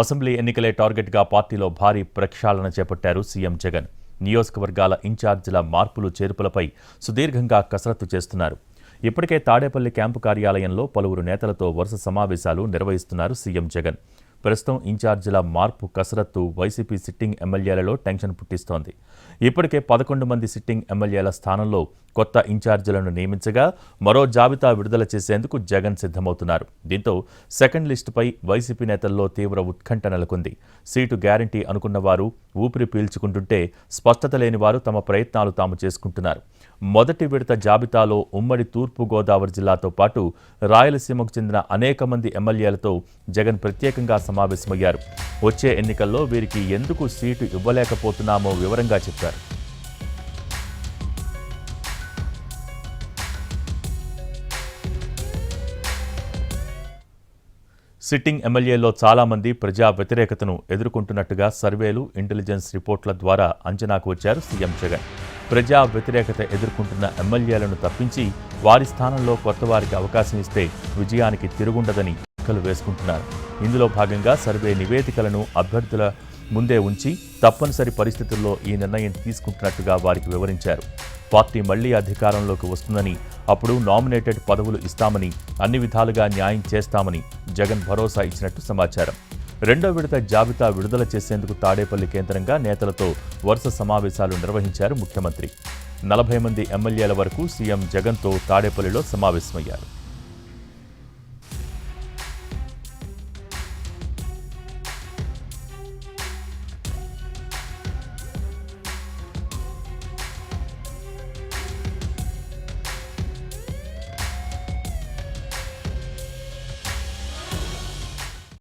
Assembly ఎన్నికలే టార్గెట్గా పార్టీలో భారీ ప్రక్షాళన చేపట్టారు సీఎం జగన్. నియోజకవర్గాల ఇన్ఛార్జీల మార్పులు చేర్పులపై సుదీర్ఘంగా కసరత్తు చేస్తున్నారు. ఇప్పటికే తాడేపల్లి క్యాంపు కార్యాలయంలో పలువురు నేతలతో వరుస సమావేశాలు నిర్వహిస్తున్నారు సీఎం జగన్. ప్రస్తుతం ఇన్ఛార్జీల మార్పు కసరత్తు వైసీపీ సిట్టింగ్ ఎమ్మెల్యేలలో టెన్షన్ పుట్టిస్తోంది. ఇప్పటికే పదకొండు మంది సిట్టింగ్ ఎమ్మెల్యేల స్థానంలో కొత్త ఇన్ఛార్జీలను నియమించగా మరో జాబితా విడుదల చేసేందుకు జగన్ సిద్ధమవుతున్నారు. దీంతో సెకండ్ లిస్టుపై వైసీపీ నేతల్లో తీవ్ర ఉత్కంఠ నెలకొంది. సీటు గ్యారంటీ అనుకున్న వారు ఊపిరి పీల్చుకుంటుంటే స్పష్టత లేని వారు తమ ప్రయత్నాలు తాము చేసుకుంటున్నారు. మొదటి విడత జాబితాలో ఉమ్మడి తూర్పుగోదావరి జిల్లాతో పాటు రాయలసీమకు చెందిన అనేక మంది ఎమ్మెల్యేలతో జగన్ ప్రత్యేకంగా సమావేశమయ్యారు. వచ్చే ఎన్నికల్లో వీరికి ఎందుకు సీటు ఇవ్వలేకపోతున్నామో వివరంగా చెప్పారు. సిట్టింగ్ ఎమ్మెల్యేలో చాలామంది ప్రజా వ్యతిరేకతను ఎదుర్కొంటున్నట్టుగా సర్వేలు ఇంటెలిజెన్స్ రిపోర్ట్ల ద్వారా అంచనాకు వచ్చారు సీఎం జగన్. ప్రజా వ్యతిరేకత ఎదుర్కొంటున్న ఎమ్మెల్యేలను తప్పించి వారి స్థానంలో కొత్త వారికి అవకాశం ఇస్తే విజయానికి తిరుగుండదని లెక్కలు వేసుకుంటున్నారు. ఇందులో భాగంగా సర్వే నివేదికలను అభ్యర్థుల ముందే ఉంచి తప్పనిసరి పరిస్థితుల్లో ఈ నిర్ణయం తీసుకుంటున్నట్టుగా వారికి వివరించారు. పార్టీ మళ్ళీ అధికారంలోకి వస్తుందని అప్పుడు నామినేటెడ్ పదవులు ఇస్తామని అన్ని విధాలుగా న్యాయం చేస్తామని జగన్ భరోసా ఇచ్చినట్టు సమాచారం. రెండో విడత జాబితా విడుదల చేసేందుకు తాడేపల్లి కేంద్రంగా నేతలతో వరుస సమావేశాలు నిర్వహించారు ముఖ్యమంత్రి. నలభై మంది ఎమ్మెల్యేల వరకు సీఎం జగన్తో తాడేపల్లిలో సమావేశమయ్యారు.